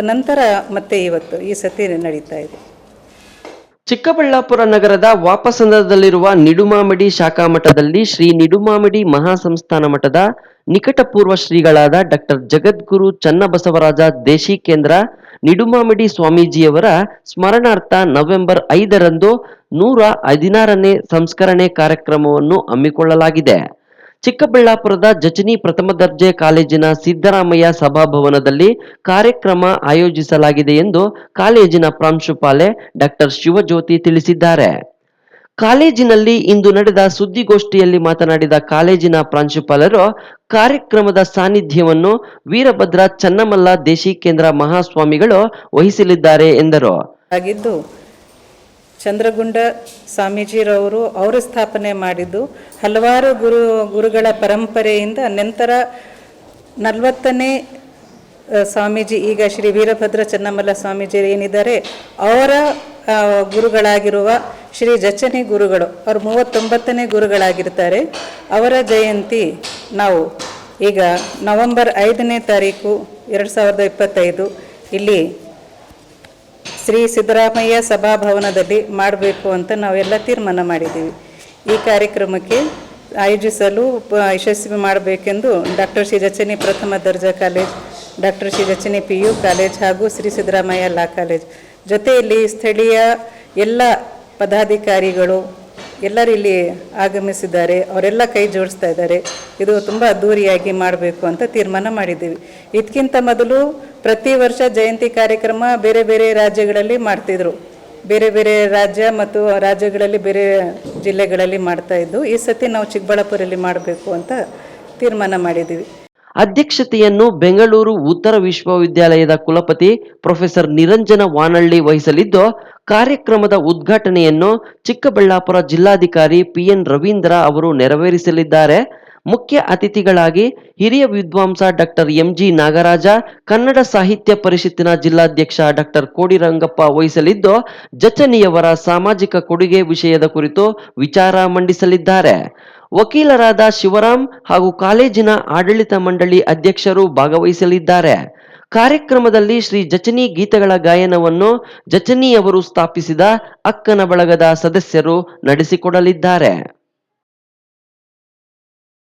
ನಂತರ ಮತ್ತೆ ಇವತ್ತು ಈ ಸತಿ ನಡೀತಾ ಇದೆ. ಚಿಕ್ಕಬಳ್ಳಾಪುರ ನಗರದ ವಾಪಸಂದ್ರದಲ್ಲಿರುವ ನಿಡುಮಾಮಿಡಿ ಶಾಖಾ ಮಠದಲ್ಲಿ ಶ್ರೀ ನಿಡುಮಾಮಿಡಿ ಮಹಾಸಂಸ್ಥಾನ ಮಠದ ನಿಕಟಪೂರ್ವ ಶ್ರೀಗಳಾದ ಡಾಕ್ಟರ್ ಜಗದ್ಗುರು ಚನ್ನಬಸವರಾಜ ದೇಶಿಕೇಂದ್ರ ನಿಡುಮಾಮಿಡಿ ಸ್ವಾಮೀಜಿಯವರ ಸ್ಮರಣಾರ್ಥ ನವೆಂಬರ್ ಐದರಂದು ನೂರ ಹದಿನಾರನೇ ಸಂಸ್ಕರಣೆ ಕಾರ್ಯಕ್ರಮವನ್ನು ಹಮ್ಮಿಕೊಳ್ಳಲಾಗಿದೆ. ಚಿಕ್ಕಬಳ್ಳಾಪುರದ ಜಚನಿ ಪ್ರಥಮ ದರ್ಜೆ ಕಾಲೇಜಿನ ಸಿದ್ದರಾಮಯ್ಯ ಸಭಾಭವನದಲ್ಲಿ ಕಾರ್ಯಕ್ರಮ ಆಯೋಜಿಸಲಾಗಿದೆ ಎಂದು ಕಾಲೇಜಿನ ಪ್ರಾಂಶುಪಾಲೆ ಡಾಕ್ಟರ್ ಶಿವಜ್ಯೋತಿ ತಿಳಿಸಿದ್ದಾರೆ. ಕಾಲೇಜಿನಲ್ಲಿ ಇಂದು ನಡೆದ ಸುದ್ದಿಗೋಷ್ಠಿಯಲ್ಲಿ ಮಾತನಾಡಿದ ಕಾಲೇಜಿನ ಪ್ರಾಂಶುಪಾಲರು, ಕಾರ್ಯಕ್ರಮದ ಸಾನ್ನಿಧ್ಯವನ್ನು ವೀರಭದ್ರ ಚನ್ನಮಲ್ಲ ದೇಶಿಕೇಂದ್ರ ಮಹಾಸ್ವಾಮಿಗಳು ವಹಿಸಲಿದ್ದಾರೆ ಎಂದರು. ಚಂದ್ರಗುಂಡ ಸ್ವಾಮೀಜಿರವರು ಅವರು ಸ್ಥಾಪನೆ ಮಾಡಿದ್ದು. ಹಲವಾರು ಗುರು, ಗುರುಗಳ ಪರಂಪರೆಯಿಂದ ನಂತರ ನಲವತ್ತನೇ ಸ್ವಾಮೀಜಿ, ಈಗ ಶ್ರೀ ವೀರಭದ್ರ ಚನ್ನಮಲ್ಲ ಸ್ವಾಮೀಜಿ ಏನಿದ್ದಾರೆ, ಅವರ ಗುರುಗಳಾಗಿರುವ ಶ್ರೀ ಜಚ್ಚನಿ ಗುರುಗಳು, ಅವರು ಮೂವತ್ತೊಂಬತ್ತನೇ ಗುರುಗಳಾಗಿರ್ತಾರೆ. ಅವರ ಜಯಂತಿ ನಾವು ಈಗ ನವೆಂಬರ್ ಐದನೇ ತಾರೀಕು ಎರಡು ಸಾವಿರದ ಇಪ್ಪತ್ತೈದು, ಇಲ್ಲಿ ಶ್ರೀ ಸಿದ್ದರಾಮಯ್ಯ ಸಭಾಭವನದಲ್ಲಿ ಮಾಡಬೇಕು ಅಂತ ನಾವೆಲ್ಲ ತೀರ್ಮಾನ ಮಾಡಿದ್ದೀವಿ. ಈ ಕಾರ್ಯಕ್ರಮಕ್ಕೆ ಆಯೋಜಿಸಲು ಯಶಸ್ವಿ ಮಾಡಬೇಕೆಂದು ಡಾಕ್ಟರ್ ಶ್ರೀ ಜಚನಿ ಪ್ರಥಮ ದರ್ಜಾ college, doctor Shri Jachani P U college ಹಾಗೂ ಶ್ರೀ ಸಿದ್ದರಾಮಯ್ಯ ಲಾ ಕಾಲೇಜ್. ಜೊತೆಯಲ್ಲಿ ಸ್ಥಳೀಯ ಎಲ್ಲ ಪದಾಧಿಕಾರಿಗಳು ಎಲ್ಲರೂ ಇಲ್ಲಿ ಆಗಮಿಸಿದ್ದಾರೆ, ಅವರೆಲ್ಲ ಕೈ ಜೋಡಿಸ್ತಾ ಇದ್ದಾರೆ. ಇದು ತುಂಬ ಅದ್ದೂರಿಯಾಗಿ ಮಾಡಬೇಕು ಅಂತ ತೀರ್ಮಾನ ಮಾಡಿದ್ದೀವಿ. ಇದಕ್ಕಿಂತ ಮೊದಲು ಪ್ರತಿ ವರ್ಷ ಜಯಂತಿ ಕಾರ್ಯಕ್ರಮ ಬೇರೆ ಬೇರೆ ರಾಜ್ಯಗಳಲ್ಲಿ ಮಾಡ್ತಿದ್ರು. ಬೇರೆ ಬೇರೆ ರಾಜ್ಯ ಮತ್ತು ರಾಜ್ಯಗಳಲ್ಲಿ ಬೇರೆ ಜಿಲ್ಲೆಗಳಲ್ಲಿ ಮಾಡ್ತಾ ಇದ್ದು, ಈ ಸತಿ ನಾವು ಚಿಕ್ಕಬಳ್ಳಾಪುರಲ್ಲಿ ಮಾಡಬೇಕು ಅಂತ ತೀರ್ಮಾನ ಮಾಡಿದ್ದೀವಿ. ಅಧ್ಯಕ್ಷತೆಯನ್ನು ಬೆಂಗಳೂರು ಉತ್ತರ ವಿಶ್ವವಿದ್ಯಾಲಯದ ಕುಲಪತಿ ಪ್ರೊಫೆಸರ್ ನಿರಂಜನ ವಾನಳ್ಳಿ ವಹಿಸಲಿದ್ದು, ಕಾರ್ಯಕ್ರಮದ ಉದ್ಘಾಟನೆಯನ್ನು ಚಿಕ್ಕಬಳ್ಳಾಪುರ ಜಿಲ್ಲಾಧಿಕಾರಿ ಪಿಎನ್ ರವೀಂದ್ರ ಅವರು ನೆರವೇರಿಸಲಿದ್ದಾರೆ. ಮುಖ್ಯ ಅತಿಥಿಗಳಾಗಿ ಹಿರಿಯ ವಿದ್ವಾಂಸ ಡಾಕ್ಟರ್ ಎಂಜಿ ನಾಗರಾಜ, ಕನ್ನಡ ಸಾಹಿತ್ಯ ಪರಿಷತ್ತಿನ ಜಿಲ್ಲಾಧ್ಯಕ್ಷ ಡಾಕ್ಟರ್ ಕೋಡಿರಂಗಪ್ಪ ವಹಿಸಲಿದ್ದು, ಜಚನಿಯವರ ಸಾಮಾಜಿಕ ಕೊಡುಗೆ ವಿಷಯದ ಕುರಿತು ವಿಚಾರ ಮಂಡಿಸಲಿದ್ದಾರೆ. ವಕೀಲರಾದ ಶಿವರಾಮ್ ಹಾಗೂ ಕಾಲೇಜಿನ ಆಡಳಿತ ಮಂಡಳಿ ಅಧ್ಯಕ್ಷರು ಭಾಗವಹಿಸಲಿದ್ದಾರೆ. ಕಾರ್ಯಕ್ರಮದಲ್ಲಿ ಶ್ರೀ ಜಚನಿ ಗೀತೆಗಳ ಗಾಯನವನ್ನು ಜಚನಿಯವರು ಸ್ಥಾಪಿಸಿದ ಅಕ್ಕನ ಬಳಗದ ಸದಸ್ಯರು ನಡೆಸಿಕೊಡಲಿದ್ದಾರೆ.